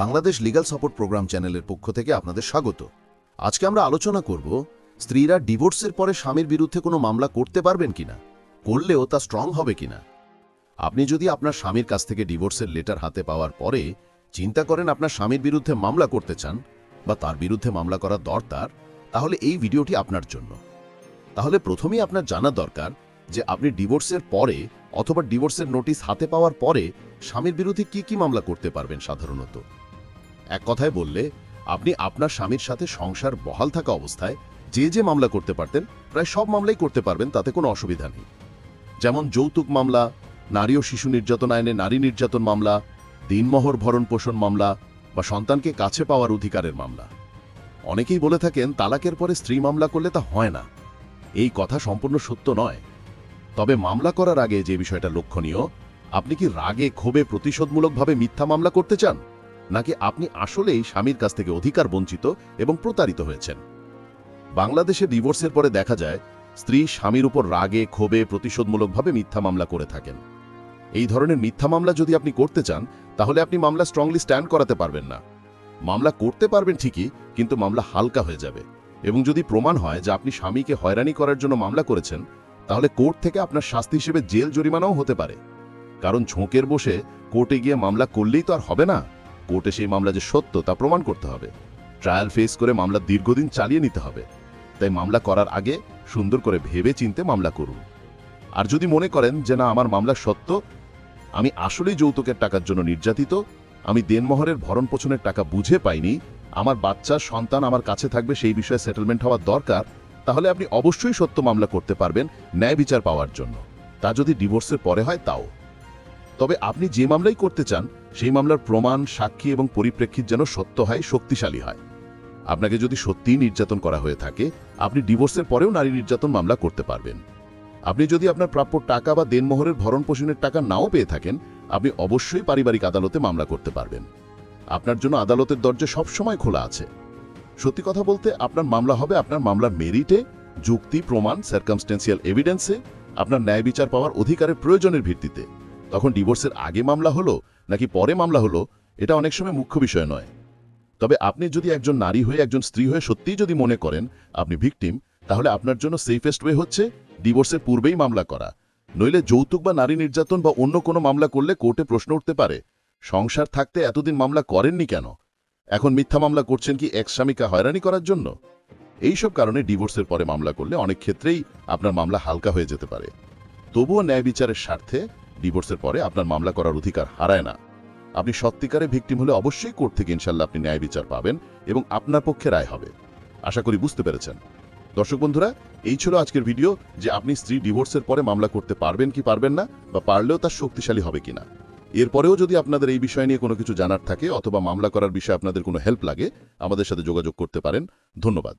Bangladesh legal support programme চ্যানেলের পক্ষ থেকে আপনাদের স্বাগত। আজকে আমরা আলোচনা করব, স্ত্রীরা ডিভোর্সের পরে স্বামীর বিরুদ্ধে কোনো মামলা করতে পারবেন কিনা, করলেও তা স্ট্রং হবে কিনা। আপনি যদি আপনার স্বামীর কাছ থেকে ডিভোর্সের লেটার হাতে পাওয়ার পরে চিন্তা করেন আপনার স্বামীর বিরুদ্ধে মামলা করতে চান বা তার বিরুদ্ধে মামলা করা দরকার, তাহলে এই ভিডিওটি আপনার জন্য। তাহলে প্রথমেই আপনার জানা দরকার যে আপনি ডিভোর্সের পরে অথবা ডিভোর্সের নোটিশ হাতে পাওয়ার পরে স্বামীর বিরুদ্ধে কি কি মামলা করতে পারবেন সাধারণত। এক কথায় বললে, আপনি আপনার স্বামীর সাথে সংসার বহাল থাকা অবস্থায় যে যে মামলা করতে পারতেন, প্রায় সব মামলাই করতে পারবেন, তাতে কোনো অসুবিধা নেই। যেমন যৌতুক মামলা, নারী ও শিশু নির্যাতন আইনে নারী নির্যাতন মামলা, দিনমোহর ভরণ পোষণ মামলা বা সন্তানকে কাছে পাওয়ার অধিকারের মামলা। অনেকেই বলে থাকেন, তালাকের পরে স্ত্রী মামলা করলে তা হয় না। এই কথা সম্পূর্ণ সত্য নয়। তবে মামলা করার আগে যে বিষয়টা লক্ষণীয়, আপনি কি রাগে, ক্ষোভে প্রতিশোধমূলকভাবে মিথ্যা মামলা করতে চান? নাকি আপনি আসলেই স্বামীর কাছ থেকে অধিকার বঞ্চিত এবং প্রতারিত হয়েছেন? বাংলাদেশে ডিভোর্সের পরে দেখা যায়, স্ত্রী স্বামীর উপর রাগে, ক্ষোভে প্রতিশোধমূলকভাবে মিথ্যা মামলা করে থাকেন। এই ধরনের মিথ্যা মামলা যদি আপনি করতে চান, তাহলে আপনি মামলা স্ট্রংলি স্ট্যান্ড করাতে পারবেন না। মামলা করতে পারবেন ঠিকই, কিন্তু মামলা হালকা হয়ে যাবে। এবং যদি প্রমাণ হয় যে আপনি স্বামীকে হয়রানি করার জন্য মামলা করেছেন, তাহলে কোর্ট থেকে আপনার শাস্তি হিসেবে জেল জরিমানাও হতে পারে। কারণ ঝোঁকের বসে কোর্টে গিয়ে মামলা করলেই তো আর হবে না। কোর্টে সেই মামলা যে সত্য তা প্রমাণ করতে হবে। ট্রায়াল ফেস করে মামলা দীর্ঘদিন চালিয়ে নিতে হবে। তাই মামলা করার আগে সুন্দর করে ভেবে চিনতে মামলা করুন। আর যদি মনে করেন যে না, আমার মামলা সত্য, আমি আসলেই যৌতুকের টাকার জন্য নির্যাতিত, আমি দেনমোহরের ভরণ পোষণের টাকা বুঝে পাইনি, আমার বাচ্চার সন্তান আমার কাছে থাকবে, সেই বিষয়ে সেটেলমেন্ট হওয়ার দরকার, তাহলে আপনি অবশ্যই সত্য মামলা করতে পারবেন ন্যায় বিচার পাওয়ার জন্য। তা যদি ডিভোর্সের পরে হয়, তাও। তবে আপনি যে মামলাই করতে চান, সেই মামলার প্রমাণ, সাক্ষী এবং পরিপ্রেক্ষিত যেন সত্য হয়, শক্তিশালী হয়। আপনাকে যদি সত্যিই নির্যাতন করা হয়ে থাকে, আপনি ডিভোর্সের পরেও নারী নির্যাতন মামলা করতে পারবেন। আপনি যদি আপনার প্রাপ্য টাকা বা দেনমোহরের ভরণ পোষণের টাকা নাও পেয়ে থাকেন, আপনি অবশ্যই পারিবারিক আদালতে মামলা করতে পারবেন। আপনার জন্য আদালতের দরজা সবসময় খোলা আছে। সত্যি কথা বলতে, আপনার মামলা হবে আপনার মামলার মেরিটে, যুক্তি, প্রমাণ সার্কামস্টেন্সিয়াল এভিডেন্সে আপনার ন্যায় বিচার পাওয়ার অধিকারের প্রয়োজনের ভিত্তিতে। তখন ডিভোর্সের আগে মামলা হলো নাকি পরে মামলা হলো, এটা অনেক সময় মুখ্য বিষয় নয়। তবে আপনি যদি একজন নারী হয়ে, একজন স্ত্রী হয়ে সত্যিই যদি মনে করেন আপনি ভিকটিম, তাহলে আপনার জন্য সেফেস্ট ওয়ে হচ্ছে ডিভোর্সের পূর্বেই মামলা করা। নইলে যৌতুক বা নারী নির্যাতন বা অন্য কোনো মামলা করলে কোর্টে প্রশ্ন উঠতে পারে, সংসার থাকতে এতদিন মামলা করেননি কেন? এখন মিথ্যা মামলা করছেন কি এক স্বামীকে হয়রানি করার জন্য? এইসব কারণে ডিভোর্সের পরে মামলা করলে অনেক ক্ষেত্রেই আপনার মামলা হালকা হয়ে যেতে পারে। তবুও ন্যায় বিচারের স্বার্থে ডিভোর্সের পরে আপনার মামলা করার অধিকার হারায় না। আপনি সত্যিকারে ভিকটিম হলে অবশ্যই কোর্ট থেকে ইনশাল্লাহ আপনি ন্যায় বিচার পাবেন এবং আপনার পক্ষে রায় হবে। আশা করি বুঝতে পেরেছেন। দর্শক বন্ধুরা, এই ছিল আজকের ভিডিও যে আপনি স্ত্রী ডিভোর্সের পরে মামলা করতে পারবেন কি পারবেন না বা পারলেও তার শক্তিশালী হবে কিনা। এরপরেও যদি আপনাদের এই বিষয় নিয়ে কোনো কিছু জানার থাকে অথবা মামলা করার বিষয়ে আপনাদের কোনো হেল্প লাগে, আমাদের সাথে যোগাযোগ করতে পারেন। ধন্যবাদ।